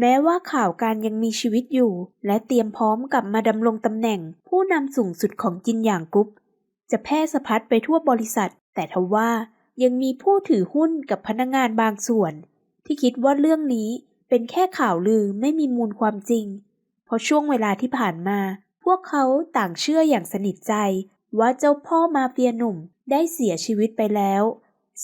แม้ว่าข่าวการยังมีชีวิตอยู่ และเตรียมพร้อมกลับมาดำรงตำแหน่ง ผู้นำสูงสุดของจินหยางกุ๊ปจะแพร่สะพัดไปทั่วบริษัท แต่ทว่ายังมีผู้ถือหุ้นกับพนักงานบางส่วน ที่คิดว่าเรื่องนี้เป็นแค่ข่าวลือไม่มีมูลความจริง เพราะช่วงเวลาที่ผ่านมา พวกเขาต่างเชื่ออย่างสนิทใจ ว่าเจ้าพ่อมาเฟียหนุ่มได้เสียชีวิตไปแล้ว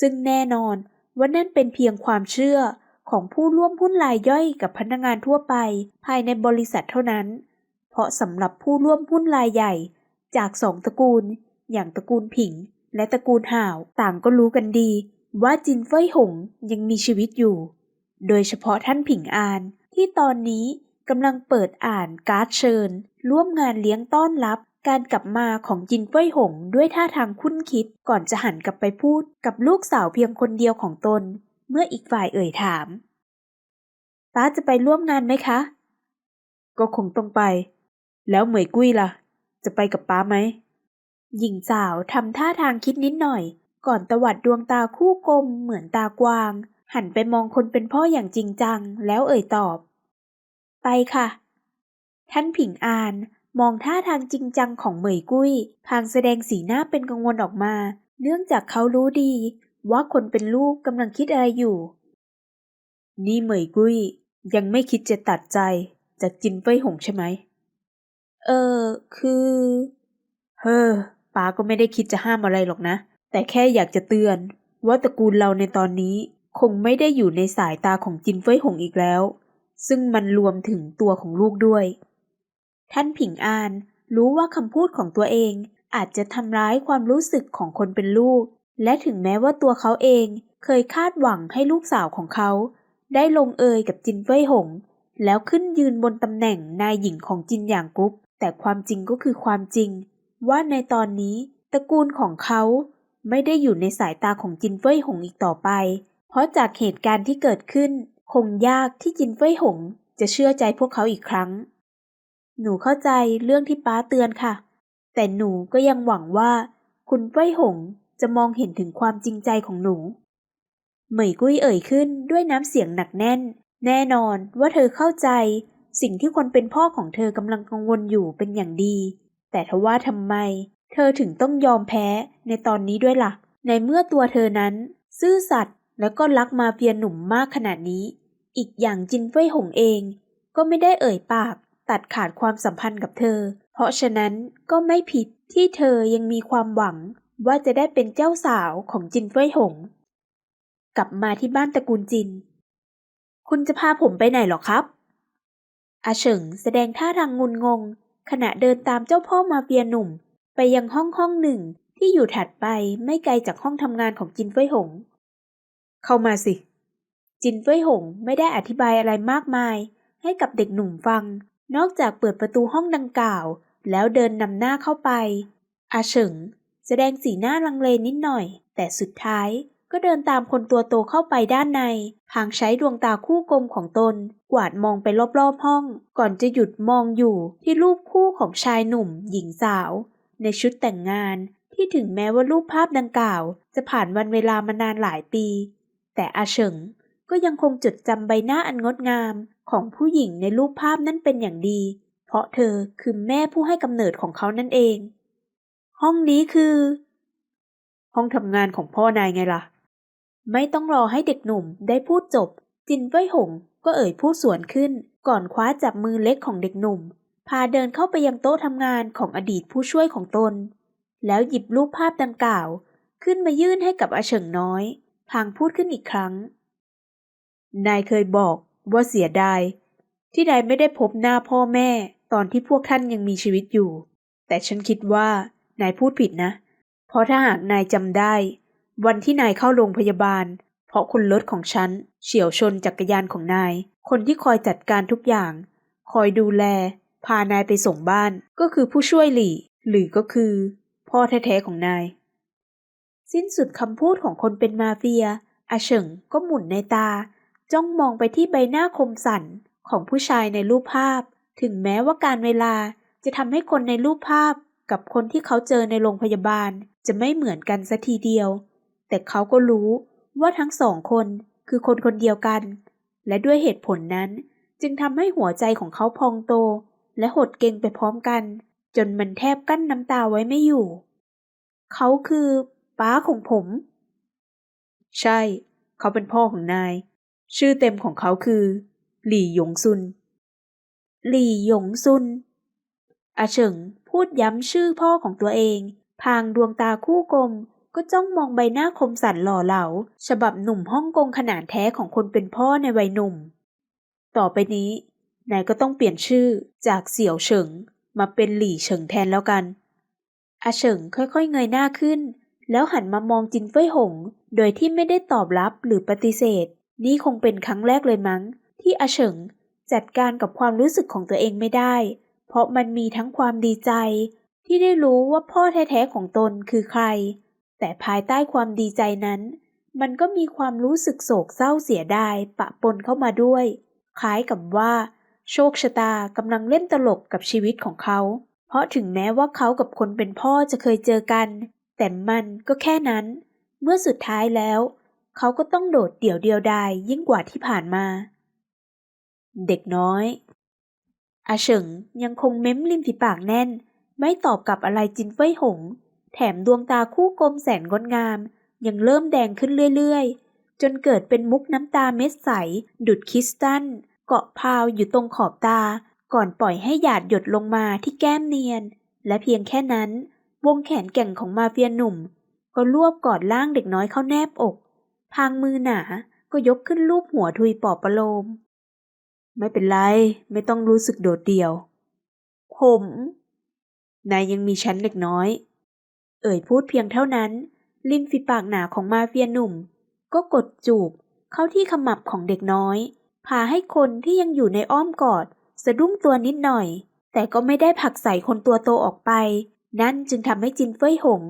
ซึ่งแน่นอนว่านั่นเป็นเพียงความเชื่อ ของผู้ร่วมหุ้นรายย่อยกับพนักงานทั่วไป ภายในบริษัทเท่านั้น เพราะสำหรับผู้ร่วมหุ้นรายใหญ่ จากสองตระกูล อย่างตระกูลผิง และตระกูลห่าวต่างก็รู้กันดี ว่าจินเฟยหงยังมีชีวิตอยู่ โดยเฉพาะท่านผิงอาน ที่ตอนนี้กำลังเปิดอ่านการ์ดเชิญ ร่วมงานเลี้ยงต้อนรับการกลับมาของจินเฟยหงด้วยท่าทางคุ้นคิดก่อนจะหันกลับไปพูดกับลูกสาวเพียงคนเดียวของตน เมื่ออีกฝ่ายเอ่ยถาม ป้าจะไปร่วมงานไหมคะ ก็คงต้องไป แล้วเหมยกุ้ยล่ะ จะไปกับป้าไหม หญิงสาวทำท่าทางคิดนิดหน่อย ก่อนตวัดดวงตาคู่กลมเหมือนตากวาง หันไปมองคนเป็นพ่ออย่างจริงจัง แล้วเอ่ยตอบ ไปค่ะ ท่านผิงอานมองท่าทางจริงจังของเหมยกุ้ย พางแสดงสีหน้าเป็นกังวลออกมา เนื่องจากเขารู้ดี ว่าคนเป็นลูกกำลังคิดอะไรอยู่ นี่เหมยกุ้ย ยังไม่คิดจะตัดใจจากจินเฟยหงใช่ไหม เออ คือ เฮ้อป้าก็ไม่ได้คิดจะห้ามอะไรหรอกนะ แต่แค่อยากจะเตือน ว่าตระกูลเราในตอนนี้คงไม่ได้อยู่ในสายตาของจินเฟยหงอีกแล้ว ซึ่งมันรวมถึงตัวของลูกด้วย ท่านผิงอานรู้ว่าคำพูดของตัวเองอาจจะทำร้ายความรู้สึกของคนเป็นลูก และถึงแม้ว่าตัวเขาเองเคยคาดหวังให้ลูกสาวของเขา ได้ลงเอยกับจินเฟยหง แล้วขึ้นยืนบนตำแหน่งนายหญิงของจินหยางกุ๊ปแต่ความจริงก็คือความจริง ว่าในตอนนี้ตระกูลของเขาไม่ได้อยู่ในสายตาของจินเฟยหงอีกต่อไป เพราะจากเหตุการณ์ที่เกิดขึ้น คงยากที่จินเฟยหง จะเชื่อใจพวกเขาอีกครั้ง หนูเข้าใจเรื่องที่ป้าเตือนค่ะ แต่หนูก็ยังหวังว่า คุณเฟยหง จะมองเห็นถึงความจริงใจของหนู เหมยกุ้ยเอ่ยขึ้นด้วยน้ำเสียงหนักแน่น แน่นอนว่าเธอเข้าใจ สิ่งที่คนเป็นพ่อของเธอกำลังกังวลอยู่เป็นอย่างดี แต่ทว่าทำไม เธอถึงต้องยอมแพ้ในตอนนี้ด้วยละ่ะ ในเมื่อตัวเธอนั้น ซื่อสัตย์แล้วก็รักมาเฟียหนุ่มมากขนาดนี้ อีกอย่างจินเฟยหงเอง ก็ไม่ได้เอ่ยปาก ตัดขาดความสัมพันธ์กับเธอ เพราะฉะนั้นก็ไม่ผิดที่เธอยังมีความหวัง ว่าจะได้เป็นเจ้าสาวของจินเฟยหง กลับมาที่บ้านตระกูลจิน คุณจะพาผมไปไหนหรอครับ อาเฉิงแสดงท่าทางงุนงง ขณะเดินตามเจ้าพ่อมาเฟียหนุ่ม ไปยังห้องห้องหนึ่งที่อยู่ถัดไปไม่ไกลจากห้องทำงานของจินเฟยหง เข้ามาสิ จินเฟยหงไม่ได้อธิบายอะไรมากมาย ให้กับเด็กหนุ่มฟัง นอกจากเปิดประตูห้องดังกล่าว แล้วเดินนำหน้าเข้าไป อาเฉิง แสดงสีหน้าลังเลนิดหน่อย แต่สุดท้ายก็เดินตามคนตัวโตเข้าไปด้านใน พางใช้ดวงตาคู่กลมของตน กวาดมองไปรอบๆห้อง ก่อนจะหยุดมองอยู่ที่รูปคู่ของชายหนุ่ม หญิงสาว ในชุดแต่งงาน ที่ถึงแม้ว่ารูปภาพดังกล่าว จะผ่านวันเวลามานานหลายปี แต่อาเฉิงก็ยังคงจดจำใบหน้าอันงดงามของผู้หญิงในรูปภาพนั้นเป็นอย่างดี เพราะเธอคือแม่ผู้ให้กำเนิดของเขานั่นเอง ห้องนี้คือ ห้องทำงานของพ่อนายไงล่ะ ไม่ต้องรอให้เด็กหนุ่มได้พูดจบ จินเฟ้ยหงก็เอ่ยพูดสวนขึ้น ก่อนคว้าจับมือเล็กของเด็กหนุ่ม พาเดินเข้าไปยังโต๊ะทำงานของอดีตผู้ช่วยของตน แล้วหยิบรูปภาพดังกล่าว ขึ้นมายื่นให้กับอาเฉิงน้อย พางพูดขึ้นอีกครั้ง นายเคยบอกว่าเสียดายที่นายไม่ได้พบหน้าพ่อแม่ตอนที่พวกท่านยังมีชีวิตอยู่ แต่ฉันคิดว่า นายพูดผิดนะ เพราะถ้าหากนายจำได้ วันที่นายเข้าโรงพยาบาล เพราะคนรถของฉันเฉียวชนจักรยานของนาย คนที่คอยจัดการทุกอย่าง คอยดูแล พานายไปส่งบ้านก็คือผู้ช่วยหลี่ หรือก็คือ พ่อแท้ๆของนาย สิ้นสุดคำพูดของคนเป็นมาเฟียอาเฉิงก็หมุนในตา จ้องมองไปที่ใบหน้าคมสันของผู้ชายในรูปภาพ ถึงแม้ว่าการเวลาจะทำให้คนในรูปภาพ กับคนที่เขาเจอในโรงพยาบาลจะไม่เหมือนกันสัทีเดียว แต่เขาก็รู้ว่าทั้งสองคนคือคนคนเดียวกัน และด้วยเหตุผลนั้นจึงทำให้หัวใจของเขาพองโต และหดเกร็งไปพร้อมกัน จนมันแทบกั้นน้ำตาไว้ไม่อยู่ เขาคือป้าของผม ใช่ เขาเป็นพ่อของนาย ชื่อเต็มของเขาคือ หลี่หยงซุน หลี่หยงซุนอาเฉิง พูดย้ำชื่อพ่อของตัวเอง พางดวงตาคู่กลม ก็จ้องมองใบหน้าคมสันหล่อเหลา ฉบับหนุ่มฮ่องกงขนาดแท้ของคนเป็นพ่อในวัยหนุ่ม ต่อไปนี้นายก็ต้องเปลี่ยนชื่อจากเสี่ยวเฉิง มาเป็นหลี่เฉิงแทนแล้วกันอาเฉิงค่อยๆ เงยหน้าขึ้น แล้วหันมามองจินเฟยหง โดยที่ไม่ได้ตอบรับหรือปฏิเสธ นี่คงเป็นครั้งแรกเลยมั้ง ที่อาเฉิงจัดการกับความรู้สึกของตัวเองไม่ได้ เพราะมันมีทั้งความดีใจ ที่ได้รู้ว่าพ่อแท้ๆของตนคือใคร แต่ภายใต้ความดีใจนั้น มันก็มีความรู้สึกโศกเศร้าเสียดายปะปนเข้ามาด้วย คล้ายกับว่า โชคชะตากำลังเล่นตลกกับชีวิตของเขา เพราะถึงแม้ว่าเขากับคนเป็นพ่อจะเคยเจอกัน แต่มันก็แค่นั้น เมื่อสุดท้ายแล้ว เขาก็ต้องโดดเดี่ยวเดียวดายยิ่งกว่าที่ผ่านมา เด็กน้อย อาเฉิงยังคงเม้มริมฝีปากแน่น ไม่ตอบกลับอะไรจินเฟ้ยหง แถมดวงตาคู่กลมแสนงดงาม ยังเริ่มแดงขึ้นเรื่อยๆ จนเกิดเป็นมุกน้ำตาเม็ดใส ดุดคริสตัลเกาะพาวอยู่ตรงขอบตา ก่อนปล่อยให้หยาดหยดลงมาที่แก้มเนียน และเพียงแค่นั้น วงแขนแก่งของมาเฟียหนุ่ม ก็รวบกอดล่างเด็กน้อยเข้าแนบอก พางมือหนาก็ยกขึ้นลูบหัวทุยปอบประโลม ไม่เป็นไร ไม่ต้องรู้สึกโดดเดี่ยว ผม นายยังมีฉันเล็กน้อย เอ่ยพูดเพียงเท่านั้น ลิ้นฝีปากหนาของมาเฟียหนุ่ม ก็กดจูบเข้าที่ขมับของเด็กน้อย พาให้คนที่ยังอยู่ในอ้อมกอด สะดุ้งตัวนิดหน่อย แต่ก็ไม่ได้ผลักใส่คนตัวโตออกไป นั่นจึงทำให้จินเฟ้ยหง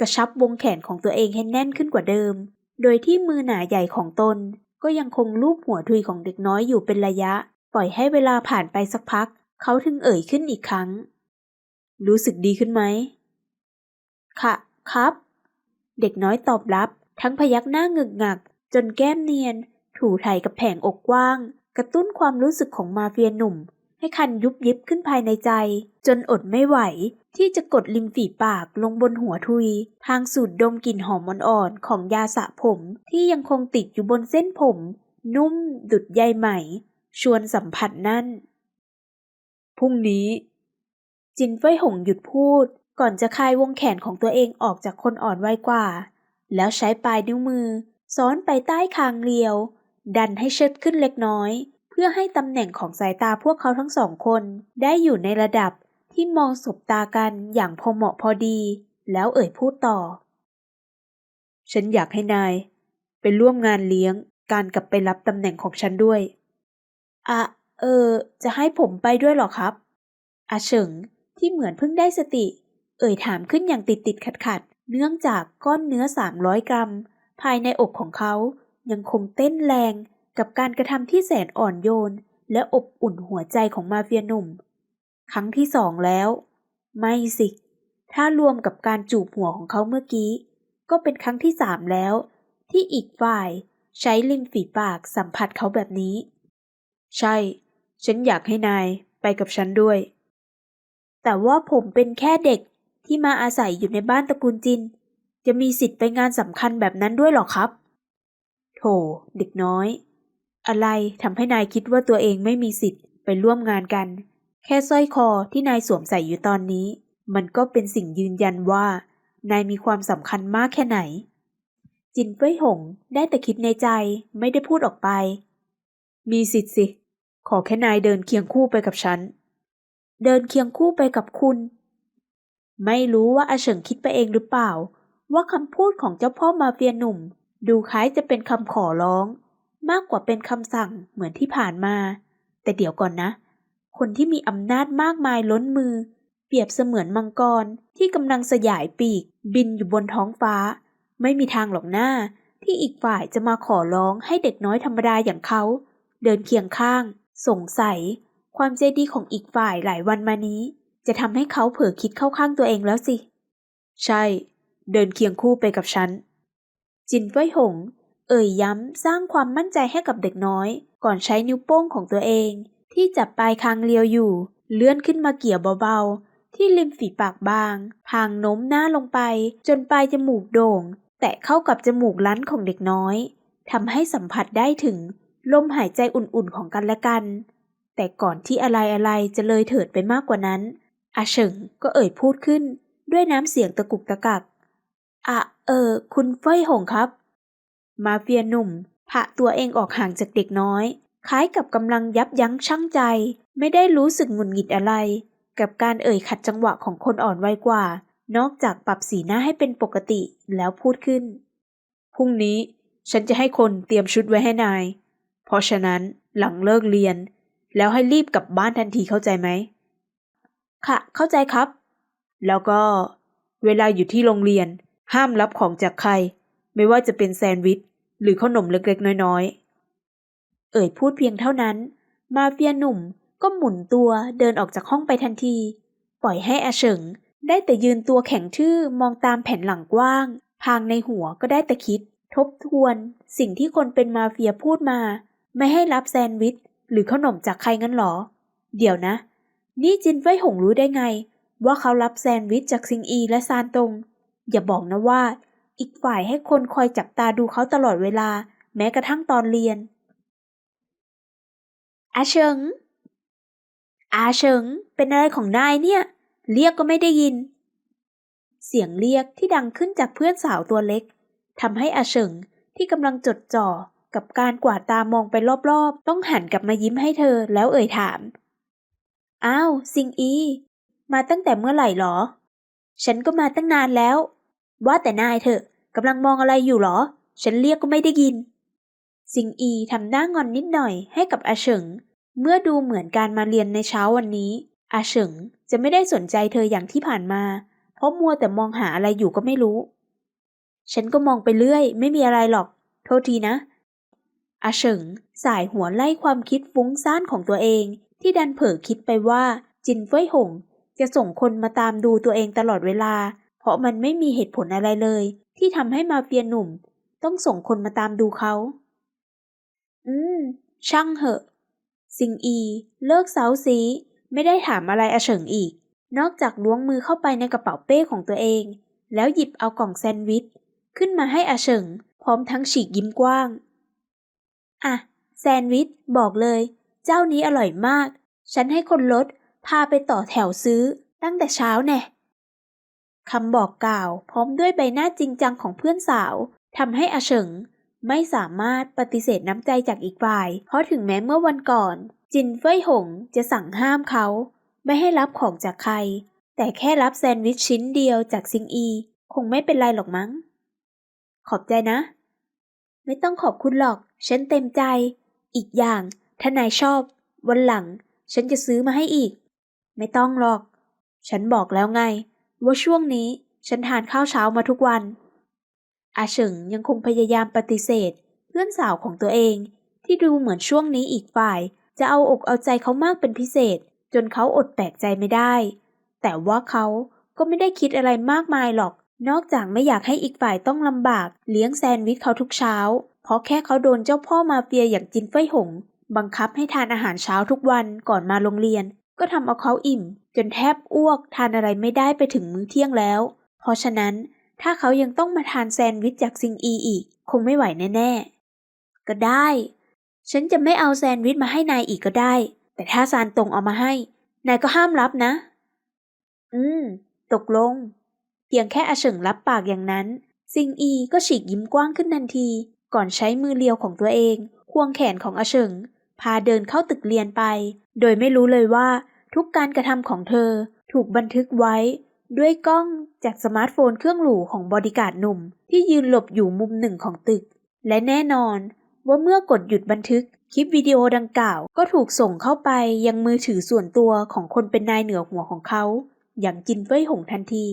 กระชับวงแขนของตัวเองให้แน่นขึ้นกว่าเดิม โดยที่มือหนาใหญ่ของตนก็ยังคงลูบหัวทุยของเด็กน้อยอยู่เป็นระยะ ปล่อยให้เวลาผ่านไปสักพัก เขาถึงเอ่ยขึ้นอีกครั้ง รู้สึกดีขึ้นไหม ค่ะ ครับ เด็กน้อยตอบรับ ทั้งพยักหน้าเงึกงัก จนแก้มเนียน ถูไถกับแผงอกกว้าง กระตุ้นความรู้สึกของมาเฟียหนุ่ม ให้คันยุบยิบขึ้นภายในใจ จนอดไม่ไหว ที่จะกดริมฝีปากลงบนหัวทุย ทางสูดดมกลิ่นหอมอ่อนๆของยาสระผมที่ยังคงติดอยู่บนเส้นผม นุ่มดุดใยไหม ชวนสัมผัสนั่น พรุ่งนี้ จินเฟ้ยหงหยุดพูดก่อนจะคายวงแขนของตัวเองออกจากคนอ่อนวัยกว่า แล้วใช้ปลายนิ้วมือซ้อนไปใต้คางเรียว ดันให้เชิดขึ้นเล็กน้อย เพื่อให้ตำแหน่งของสายตาพวกเขาทั้งสองคนได้อยู่ในระดับที่มองสบตากันอย่างพอเหมาะพอดี แล้วเอ่ยพูดต่อ ฉันอยากให้นาย ไปร่วมงานเลี้ยงการกลับไปรับตำแหน่งของฉันด้วย อะเออ จะให้ผมไปด้วยหรอครับ อาเฉิงที่เหมือนเพิ่งได้สติ เอ่ยถามขึ้นอย่างติดติดขัดขัด เนื่องจากก้อนเนื้อ 300 กรัม ภายในอกของเขายังคงเต้นแรงกับการกระทำที่แสนอ่อนโยน และอบอุ่นหัวใจของมาเฟียหนุ่ม ครั้งที่สองแล้ว ไม่สิ ถ้ารวมกับการจูบหัวของเขาเมื่อกี้ ก็เป็นครั้งที่สามแล้ว ที่อีกฝ่ายใช้ริมฝีปากสัมผัสเขาแบบนี้ ใช่ ฉันอยากให้นายไปกับฉันด้วย แต่ว่าผมเป็นแค่เด็กที่มาอาศัยอยู่ในบ้านตระกูลจิน จะมีสิทธิ์ไปงานสำคัญแบบนั้นด้วยหรอครับ โถ เด็กน้อย อะไรทำให้นายคิดว่าตัวเองไม่มีสิทธิ์ไปร่วมงานกัน แค่สร้อยคอที่นายสวมใส่อยู่ตอนนี้ มันก็เป็นสิ่งยืนยันว่า นายมีความสำคัญมากแค่ไหน จินเฟ้ยหงได้แต่คิดในใจไม่ได้พูดออกไป มีสิทธิ์สิ ขอแค่นายเดินเคียงคู่ไปกับฉัน เดินเคียงคู่ไปกับคุณ ไม่รู้ว่าอาเฉิงคิดไปเองหรือเปล่า ว่าคำพูดของเจ้าพ่อมาเฟียหนุ่ม ดูคล้ายจะเป็นคำขอร้อง มากกว่าเป็นคำสั่งเหมือนที่ผ่านมา แต่เดี๋ยวก่อนนะ คนที่มีอำนาจมากมายล้นมือ เปรียบเสมือนมังกรที่กำลังสยายปีก บินอยู่บนท้องฟ้า ไม่มีทางหรอกหน้าที่อีกฝ่ายจะมาขอร้องให้เด็กน้อยธรรมดาอย่างเขา เดินเคียงข้าง สงสัย ความใจดีของอีกฝ่ายหลายวันมานี้ จะทำให้เขาเผลอคิดเข้าข้างตัวเองแล้วสิ ใช่ เดินเคียงคู่ไปกับฉัน จินเฟ้ยหง เอ่ยย้ำสร้างความมั่นใจให้กับเด็กน้อย ก่อนใช้นิ้วโป้งของตัวเอง ที่จับปลายคางเลียวอยู่ เลื่อนขึ้นมาเกี่ยวเบาๆ ที่ริมฝีปากบาง พางโน้มหน้าลงไป จนปลายจมูกโด่ง แตะเข้ากับจมูกลั้นของเด็กน้อยทำให้สัมผัสได้ถึง ลมหายใจอุ่นๆของกันและกัน แต่ก่อนที่อะไรอะไรๆจะเลยเถิดไปมากกว่านั้น อาเฉิงก็เอ่ยพูดขึ้นด้วยน้ำเสียงตะกุกตะกักอะเออ คุณเฟยหงครับ มาเฟียหนุ่มผะตัวเองออกห่างจากเด็กน้อย คล้ายกับกำลังยับยั้งชั่งใจ ไม่ได้รู้สึกหงุดหงิดอะไร กับการเอ่ยขัดจังหวะของคนอ่อนวัยกว่า นอกจากปรับสีหน้าให้เป็นปกติแล้วพูดขึ้น พรุ่งนี้ ฉันจะให้คนเตรียมชุดไว้ให้นาย เพราะฉะนั้นหลังเลิกเรียน แล้วให้รีบกลับบ้านทันทีเข้าใจไหม ค่ะ เข้าใจครับ แล้วก็เวลาอยู่ที่โรงเรียน ห้ามรับของจากใคร ไม่ว่าจะเป็นแซนด์วิชหรือขนมเล็กๆ น้อยๆ เอ่ยพูดเพียงเท่านั้น มาเฟียหนุ่มก็หมุนตัวเดินออกจากห้องไปทันที ปล่อยให้อาเฉิง ได้แต่ยืนตัวแข็งทื่อมองตามแผ่นหลังกว้าง พางในหัวก็ได้แต่คิด ทบทวน สิ่งที่คนเป็นมาเฟียพูดมา ไม่ให้รับแซนด์วิชหรือขนมจากใครงั้นหรอ เดี๋ยวนะ นี่จินไฟหงรู้ได้ไง ว่าเขารับแซนด์วิชจากซิงอีและซานตง อย่าบอกนะว่า อีกฝ่ายให้คนคอยจับตาดูเขาตลอดเวลา แม้กระทั่งตอนเรียน อาเฉิง อาเฉิง เป็นอะไรของนายเนี่ย เรียกก็ไม่ได้ยิน เสียงเรียกที่ดังขึ้นจากเพื่อนสาวตัวเล็กทำให้อาเฉิงที่กำลังจดจ่อ กับการกวาดตามองไปรอบๆ ต้องหันกลับมายิ้มให้เธอแล้วเอ่ยถาม อ้าวซิงอี มาตั้งแต่เมื่อไหร่หรอ ฉันก็มาตั้งนานแล้ว ว่าแต่นายเถอะกำลังมองอะไรอยู่หรอ ฉันเรียกก็ไม่ได้ยิน ซิงอีทำหน้างอนนิดหน่อยให้กับอาเฉิง เมื่อดูเหมือนการมาเรียนในเช้าวันนี้ อาเฉิงจะไม่ได้สนใจเธออย่างที่ผ่านมา เพราะมัวแต่มองหาอะไรอยู่ก็ไม่รู้ ฉันก็มองไปเรื่อย ไม่มีอะไรหรอก โทษทีนะ อาเฉิงสายหัวไล่ความคิดฟุ้งซ่านของตัวเอง ที่ดันเผลอคิดไปว่า จินเฟ้ยหง จะส่งคนมาตามดูตัวเองตลอดเวลา เพราะมันไม่มีเหตุผลอะไรเลย ที่ทำให้มาเฟียหนุ่ม ต้องส่งคนมาตามดูเขา อืม ช่างเหอะซิงอี เลิกเซาซี ไม่ได้ถามอะไรอาเฉิงอีก นอกจากล้วงมือเข้าไปในกระเป๋าเป้ของตัวเอง แล้วหยิบเอากล่องแซนด์วิชขึ้นมาให้อาเฉิง พร้อมทั้งฉีกยิ้มกว้าง อะ แซนด์วิชบอกเลย เจ้านี้อร่อยมาก ฉันให้คนรถพาไปต่อแถวซื้อ ตั้งแต่เช้าแน่คำบอกกล่าว พร้อมด้วยใบหน้าจริงจังของเพื่อนสาวทำให้อาเฉิง ไม่สามารถปฏิเสธน้ำใจจากอีกฝ่าย เพราะถึงแม้เมื่อวันก่อน จินเฟ้ยหงจะสั่งห้ามเขา ไม่ให้รับของจากใคร แต่แค่รับแซนด์วิชชิ้นเดียวจากซิงอี คงไม่เป็นไรหรอกมั้ง ขอบใจนะ ไม่ต้องขอบคุณหรอก ฉันเต็มใจ อีกอย่าง ถ้านายชอบ วันหลัง ฉันจะซื้อมาให้อีก ไม่ต้องหรอก ฉันบอกแล้วไง ว่าช่วงนี้ฉันทานข้าวเช้ามาทุกวัน อาเฉิงยังคงพยายามปฏิเสธ เพื่อนสาวของตัวเอง ที่ดูเหมือนช่วงนี้อีกฝ่าย จะเอาอกเอาใจเขามากเป็นพิเศษ จนเขาอดแปลกใจไม่ได้ แต่ว่าเขาก็ไม่ได้คิดอะไรมากมายหรอก นอกจากไม่อยากให้อีกฝ่ายต้องลำบาก เลี้ยงแซนด์วิชเขาทุกเช้า เพราะแค่เขาโดนเจ้าพ่อมาเฟียอย่างจินเฟยหง บังคับให้ทานอาหารเช้าทุกวันก่อนมาโรงเรียน ก็ทำเอาเขาอิ่ม จนแทบอ้วกทานอะไรไม่ได้ไปถึงมื้อเที่ยงแล้ว เพราะฉะนั้นถ้าเขายังต้องมาทานแซนด์วิชจากซิงอีอีก คงไม่ไหวแน่ๆ ก็ได้ ฉันจะไม่เอาแซนด์วิชมาให้นายอีกก็ได้ แต่ถ้าซานตรงเอามาให้ นายก็ห้ามรับนะ อืม ตกลง ยงแค่อาเฉิงรับปากอย่างนั้น ซิงอีก็ฉีกยิ้มกว้างขึ้นทันที ก่อนใช้มือเลียวของตัวเองควงแขนของอาเฉิง พาเดินเข้าตึกเรียนไป โดยไม่รู้เลยว่าทุกการกระทำของเธอถูกบันทึกไว้ ด้วยกล้องจากสมาร์ทโฟนเครื่องหรูของบอดี้การ์ดหนุ่ม ที่ยืนหลบอยู่มุมหนึ่งของตึก และแน่นอน ว่าเมื่อกดหยุดบันทึก คลิปวิดีโอดังกล่าวก็ถูกส่งเข้าไปยังมือถือส่วนตัวของคนเป็นนายเหนือหัวของเขา อย่างจินเฟ้ยหงทันที